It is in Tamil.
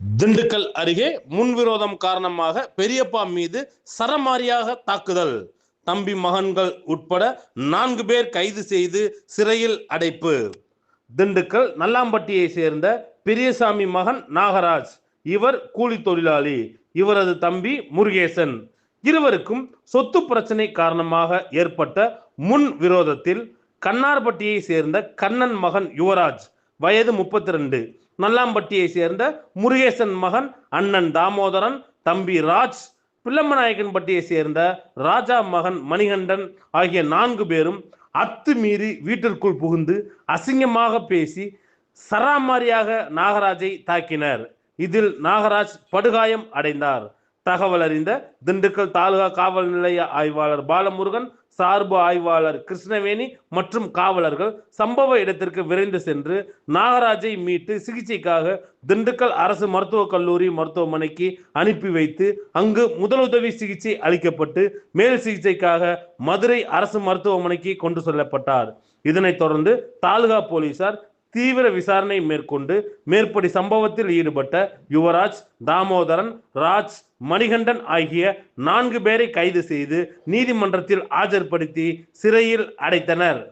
திண்டுக்கல் அருகே முன்விரோதம் காரணமாக பெரியப்பா மீது சரமாரியாக தாக்குதல். தம்பி மகன்கள் உட்பட நான்கு பேர் கைது செய்து சிறையில் அடைப்பு. திண்டுக்கல் நல்லாம்பட்டியை சேர்ந்த பெரியசாமி மகன் நாகராஜ் இவர் கூலி தொழிலாளி இவரது தம்பி முருகேசன். இருவருக்கும் சொத்து பிரச்சனை காரணமாக ஏற்பட்ட முன் விரோதத்தில் கண்ணார்பட்டியை சேர்ந்த கண்ணன் மகன் யுவராஜ் வயது முப்பத்தி ரெண்டு நல்லாம்பட்டியை சேர்ந்த முருகேசன் மகன் அண்ணன் தாமோதரன் தம்பி ராஜ் பிள்ளம்மநாயக்கன்பட்டியை சேர்ந்த ராஜா மகன் மணிகண்டன் ஆகிய நான்கு பேரும் அத்துமீறி வீட்டிற்குள் புகுந்து அசிங்கமாக பேசி சராமாரியாக நாகராஜை தாக்கினர். இதில் நாகராஜ் படுகாயம் அடைந்தார். தகவல் அறிந்த திண்டுக்கல் தாலுகா காவல் நிலைய ஆய்வாளர் பாலமுருகன் சார்பு ஆய்வாளர் கிருஷ்ணவேணி மற்றும் காவலர்கள் சம்பவ இடத்திற்கு விரைந்து சென்று நாகராஜை மீட்டு சிகிச்சைக்காக திண்டுக்கல் அரசு மருத்துவக் கல்லூரி மருத்துவமனைக்கு அனுப்பி வைத்து அங்கு முதலுதவி சிகிச்சை அளிக்கப்பட்டு மேல் சிகிச்சைக்காக மதுரை அரசு மருத்துவமனைக்கு கொண்டு செல்லப்பட்டார். இதனைத் தொடர்ந்து தாலுகா போலீசார் தீவிர விசாரணை மேற்கொண்டு மேற்படி சம்பவத்தில் ஈடுபட்ட யுவராஜ் தாமோதரன் ராஜ் மணிகண்டன் ஆகிய நான்கு பேரை கைது செய்து நீதிமன்றத்தில் ஆஜர்படுத்தி சிறையில் அடைத்தனர்.